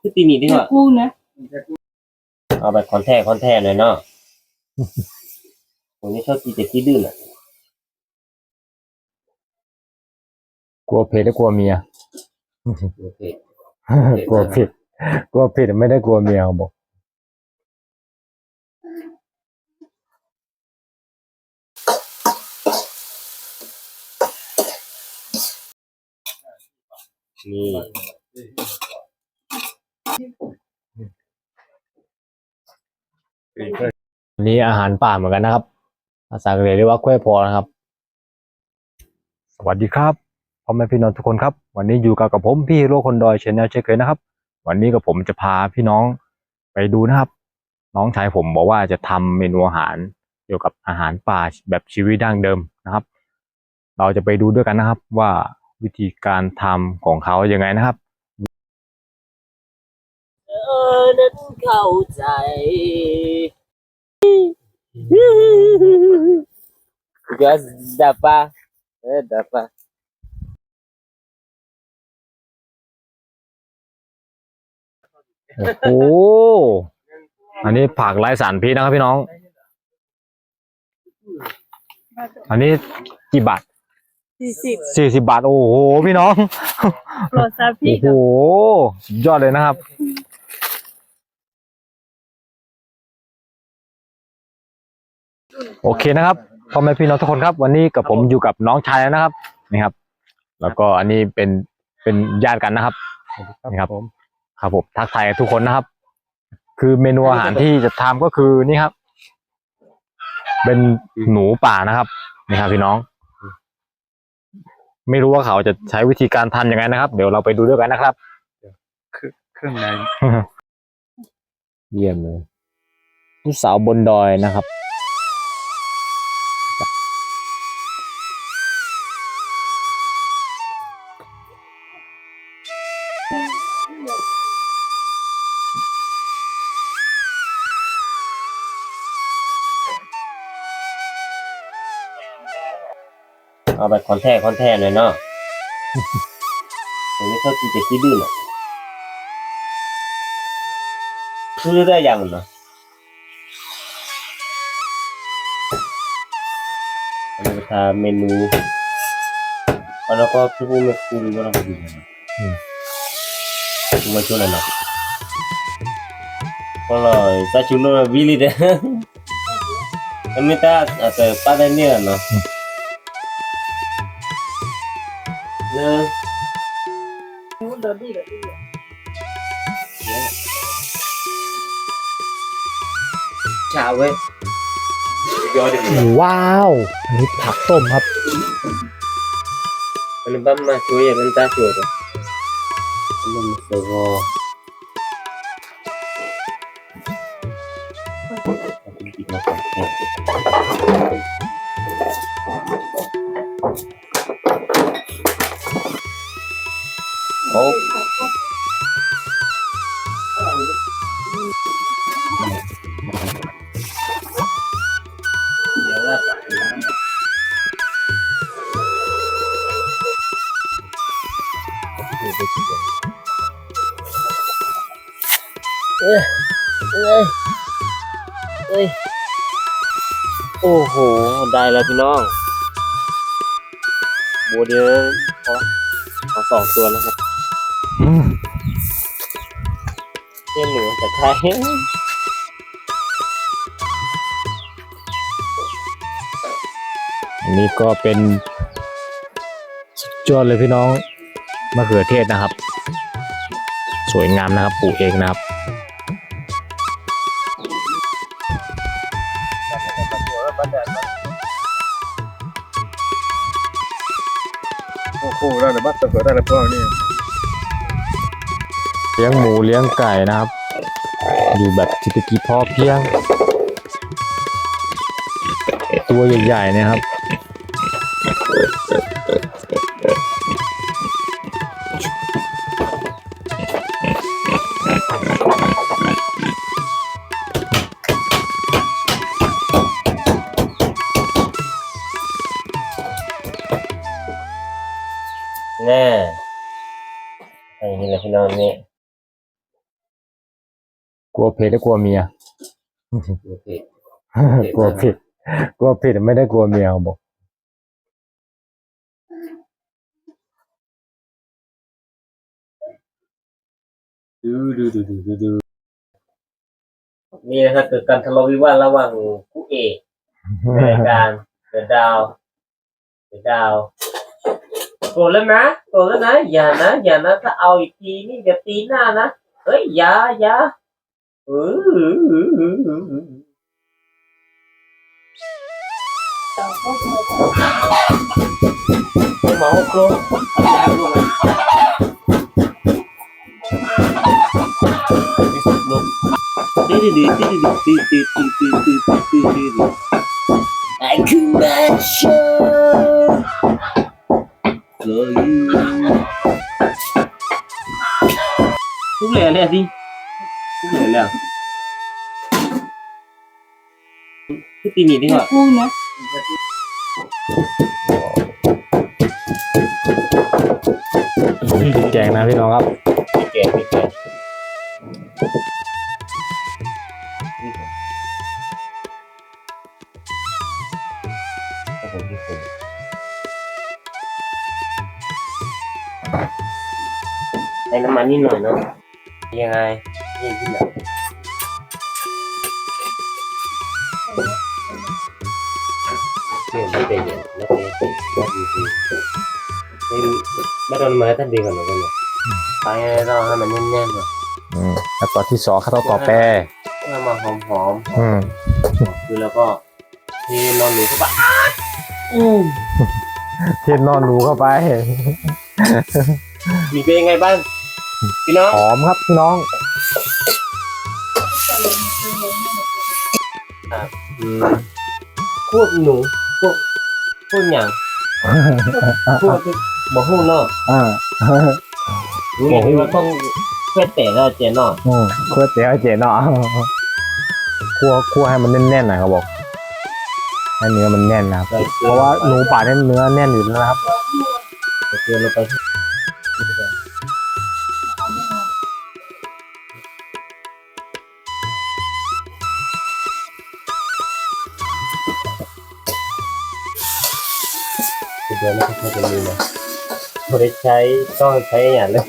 คือตีนี่ดีกว่ากู้นะเอาแบบคอนแทคคอนแทคหน่อยเนาะผมนี่ชอบตีแต่ขี้ดื้อน่ะกลัวเผ็ดและกลัวเมีย โอเคกลัวเผ็ดกลัวเผ็ดไม่ได้กลัวเมียเขาบอก นี่อั นี้อาหารป่าเหมือนกันนะครับ ภาษากะเหรี่ยงเรียกว่าแควพอนะครับ สวัสดีครับพ่อแม่พี่น้องทุกคนครับ วันนี้อยู่กับกับผมพี่โร่คนดอยชแนลเช่นเคยนะครับ วันนี้กับผมจะพาพี่น้องไปดูนะครับ น้องชายผมบอกว่าจะทำเมนูอาหารเกี่ยวกับอาหารป่าแบบชีวิตดั้งเดิมนะครับ เราจะไปดูด้วยกันนะครับว่าวิธีการทำของเขายังไงนะครับ ออนั้นเข้าใจ Because dapa, eh dapa. โอ้โหอันนี้ผักไร้สารพิษนะครับพี่น้อง อันนี้กี่บาทสี่สิบสี่สิบาท โอ้โห พี่น้อง โปรดซาพีโอ้โหสุดยอดเลยนะครับ โอเคนะครับพ่อแม่พี่น้องทุกคนครับ วันนี้กับผมอยู่กับน้องชายแล้วนะครับนี่ครับ แล้วก็อันนี้เป็นเป็นญาติกันนะครับนี่ครับผมครับผมทักทายทุกคนนะครับ คือเมนูอาหารที่จะทำก็คือนี่ครับ เป็นหนูป่านะครับนี่ครับพี่น้อง ไม่รู้ว่าเขาจะใช้วิธีการทำยังไงนะครับ เดี๋ยวเราไปดูด้วยกันนะครับเครื่องในเยี่ยมเลยลูกสาวบนดอยนะครับ เอาแบบคอนแทคคอนแทคหน่อยเนาะผมนี่ชอบตีแต่ขี้ดื้อนะคือได้ยังเนาะอันนี้ทำเมนูแล้วก็พี่พูดไม่คุยก็ต้องไปดูนะอืมคุยช่วยหน่อยนะก็เลยซาชุโนวิลิเด Kamita atau pada ni ano. Na เดี๋ย วดีเดี๋ยวดี chào ấy. Vô đi. ว้าว อันนี้ผักต้มครับ Ano ba ma chuối ya benta chuối rồi. Ano mo sa go. Oh. เอ้ย โอ้โห ได้แล้วพี่น้องบัวเดียวพอขอสองตัวแล้วครับเทียมหนูแต่ไทยอันนี้ก็เป็นสุดยอดเลยพี่น้องมะเขือเทศนะครับ สวยงามนะครับปลูกเองนะครับ โอ้โหแล้เดี๋ยวบัตรเปิดได้แล้วพวกนี้เลี้ยงหมูเลี้ยงไก่นะครับ อยู่แบบเศรษฐกิจพอเพียง ตัวใหญ่ๆนะครับ ลัวเผ็ดและกลัวเมียโอเคกลัวผิดกลัวผิดไม่ได้กลัวเมียเขาบอกดูดูดูดูดูดูนี่นะครับเกิดการทะเลาะวิวาทระหว่างคู่เอกในรายการเดอะดาวเดอะดาวโกรธแล้วนะโกรธแล้วนะ อย่านะ อย่านะ ถ้าเอาอีกทีนี่อย่าตีหน้านะ เฮ้ย อย่าอย่า เออหมอโครงดีดีดีดีดีดีดีดีดีดีดีดีดี I could not show for you ทุกเลย เลยดิทุกเลยเลยพี่ตีมีดีกว่าพูดนะแกงนะพี่น้องครับพี่แกพี่แกโอ้โหพี่ผมใส่น้ำมันนิดหน่อยเนาะยังไง นี่ที่ไหนเรื่องไม่เป็นอย่างแล้วเป็นดีดีไม่รู้ไม่โดนมาตั้งดีก่อนนะกันเนาะไปเราให้มันแน่นๆหน่อยอืมแล้วตอนที่สองข้าวต่อแปรให้มันหอมอืมคือแล้วก็เที่นอนหนูเข้าไปอืมเทนอนหนูเข้าไปมีเป็นยังไงบ้างพี่น้องหอมครับพี่น้อง อืมพวกหนูพวกพวกหยังพวกที่บ่ฮู้เนาะอ่า รู้อย่างที่ว่าต้องเพื่อแต่แล้วเจนเนาะอืมเพื่อเตี๋ยวเจ๋เนาะคั่วคั่วให้มันแน่นๆหน่อยเขาบอกให้เนื้อมันแน่นนะครับ เพราะว่าหนูป่าเนี่ยเนื้อแน่นอยู่แล้วนะครับเกลือลงไป ดี๋ยวนะครับจะมีนะเราด้ใช้ต้องใช้อย่างเลย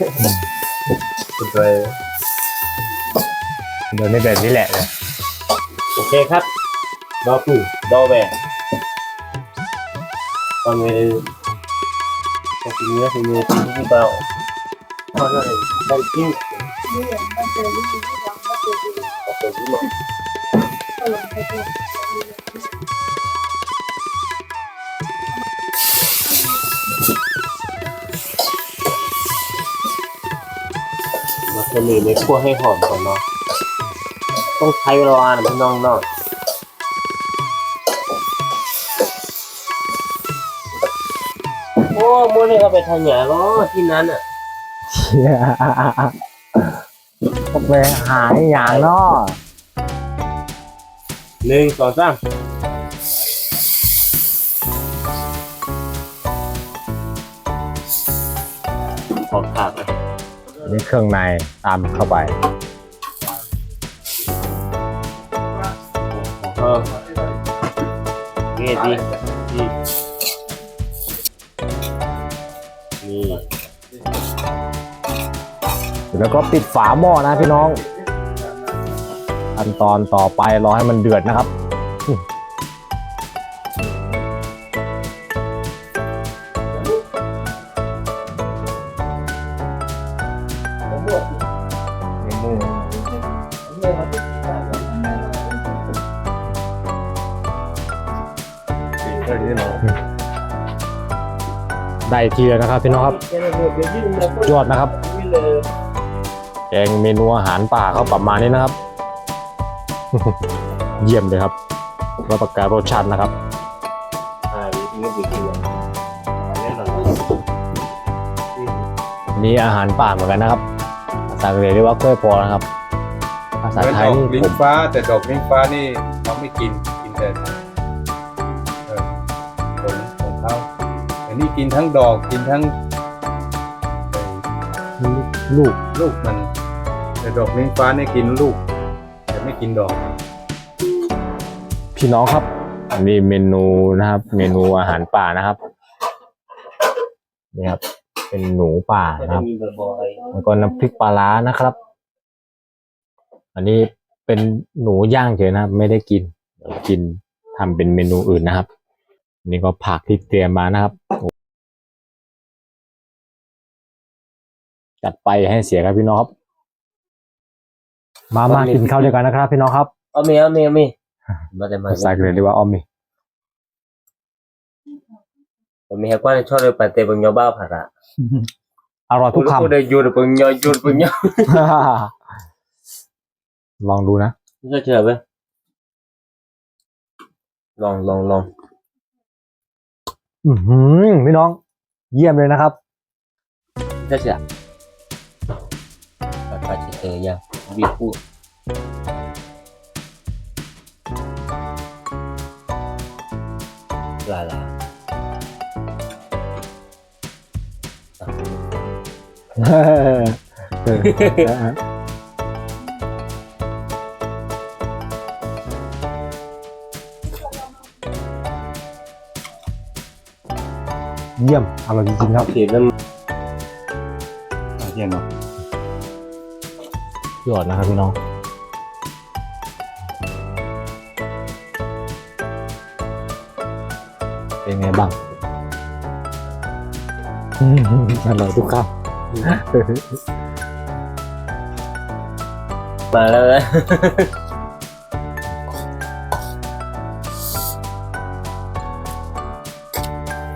คุณไปโดยไม่แบบนี้แหละเลโอเคครับดอกูดอแบกตอนเวลาจะกินเนื้อกินเนื้อนที่เบาตอนนั้นได้กินเนี่ยมันเป็นที่ที่เราไม่เคยไม่เป็นที่เรา จะมีในคั่วให้หอมก่อนเนาะ ต้องใช้เวลานะพี่น้องเนาะโอ้โมนี่ก็ไปทางหยาล้อที่นั้นอะเชี่ยต้องไปหาอย่างเนาะหนึ่งสองสาม นี่เครื่องในตามเข้าไปเออเงี้ยดีอืมนี่แล้วก็ปิดฝาหม้อนะพี่น้อง ขั้นตอนต่อไปรอให้มันเดือดนะครับ ได้ทีแล้วนะครับพี่น้องครับยอดนะครับแกงเมนูอาหารป่าเขาประมาณนี้นะครับ เยี่ยมเลยครับรับประกันรสชาตินะครับอ่านี่นี่ดีดีแน่นอนมีอาหารป่าเหมือนกันนะครับภาษาอังกฤษเรียกว่ากล้วยพอนะครับ ภาษาเหมือนไทดยอกนี่ลิ้ผนมฟ้าแต่ดอกลิ้นฟ้านี่เขาไม่กินกินแต่ อันนี้กินทั้งดอกกินทั้งลูกลูกมัน แต่ดอกลิ้นฟ้านี่กินลูก แต่ไม่กินดอก พี่น้องครับอันนี้เมนูนะครับ เมนูอาหารป่านะครับนี่ครับ เป็นหนูป่านะครับแล้วก็น้ำพริกปลาร้านะครับ อันนี้เป็นหนูย่างเฉยนะครับ ไม่ได้กินกินทำเป็นเมนูอื่นนะครับ นนี่ก็ผักที่เตรียมมานะครับโอ้จัดไปให้เสียครับพี่น้องครับ มามากินข้าวด้วยกันนะครับ พี่น้องครับๆเอามีเอามีเอามีมาแต่มาใส่กันเลยดีกว่าออมมี่ผมมีให้กว้านชอบเลยปาเต้ปังยอบ้าผัดอะอร่อยทุกคกูได้ยูดปังยอยูดปังยอำลองดูนะนี่ก็เชื่อไหมลองลองลอง อือหือพี่น้อง เยี่ยมเลยนะครับก็เชื่อปัดปัดเฉยๆยัง เยี่ยม อร่อยจริงๆครับเขียนแล้วเย็นเนาะยอดนะครับพี่น้องเป็นไงบ้างอืมอร่อยทุกคำมาแล้วนะ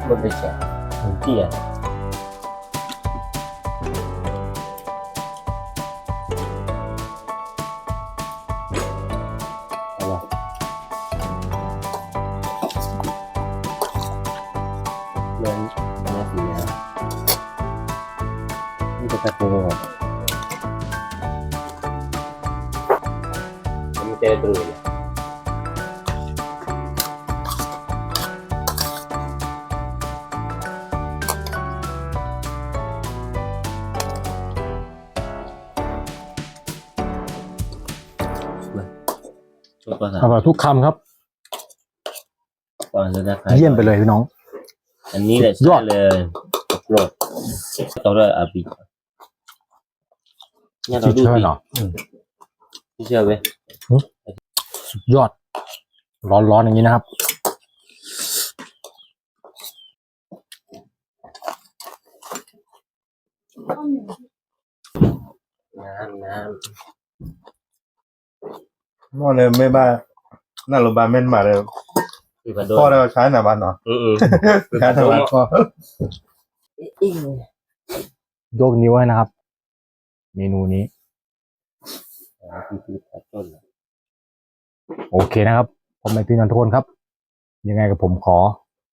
มันเป็นแฉะเตี้ยเรื่องเรื่องสีนะนี่จะก ระตุ้นหรอมั นจะดูเลยช่วยก่อนอร่อยทุกคำครับ ก่อนเลยนะครับเยี่ยมไปเลยพี่น้อง อันนี้แหละยอด ใช่เลยโปรดต่อด้วยอาบิเนี่ยเราที่ดูเชื่อสิเนาะที่เชื่อไหมสุดยอด ร้อนๆอย่างนี้นะครับ น้ำน้ นอนเลยไม่บ้าน่าโรงพยาบาลแม่นมาเลยำคือพันโดพ่อได้มาใช้หนาบ้านเนาะอืออือใช้หนาบ้านพ่ออิ้งยกนิ้วให้นะครับ เมนูนี้คือคือพัดต้นโอเคนะครับผมเป็นพี่นันทุกคนครับ ยังไงกับผมขอ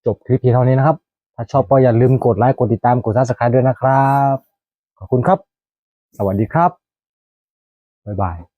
จบคลิปเพียงเท่านี้นะครับ ถ้าชอบก็อย่าลืมกดไลค์กดติดตามกดซับสไครต์ด้วยนะครับ ขอบคุณครับ สวัสดีครับ บ๊ายบาย